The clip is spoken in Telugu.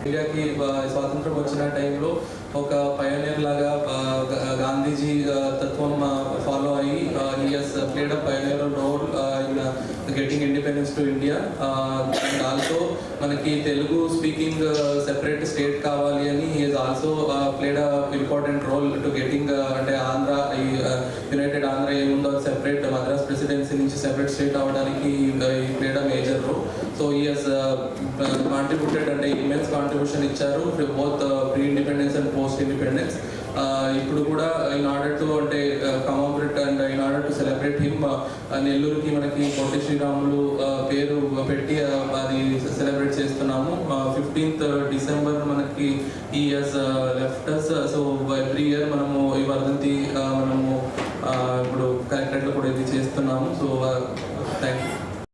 ఇండియాకి స్వాతంత్రం వచ్చిన టైంలో ఒక పయనీర్ లాగా గాంధీజీ తత్వం ఫాలో అయ్యి he has played a role in getting independence to India and also మనకి తెలుగు స్పీకింగ్ సెపరేట్ స్టేట్ కావాలి అని హీ ఆల్సో ప్రెసిడెన్సీ నుంచి సెపరేట్ స్టేట్ అవడానికి ఈ played a major role so he's contributed అంటే ఇమెన్స్ కాంట్రిబ్యూషన్ ఇచ్చారు both pre independence and post independence ఇప్పుడు కూడా ఇన్ ఆర్డర్ టు అంటే commemorate and in order to celebrate him నెల్లూరుకి మనకి పొట్టి శ్రీరాములు uh, పేరు పెట్టి uh, అది సెలబ్రేట్ చేస్తున్నాము. Uh, ఫిఫ్టీన్త్ డిసెంబర్ మనకి ఈ ఇయర్స్ లెఫ్టర్స్ సో ఎవ్రీ ఇయర్ మనము ఈ వర్ధంతి uh, మనము uh, ఇప్పుడు కలెక్టరేట్లో కూడా ఇది చేస్తున్నాము. So uh, thank you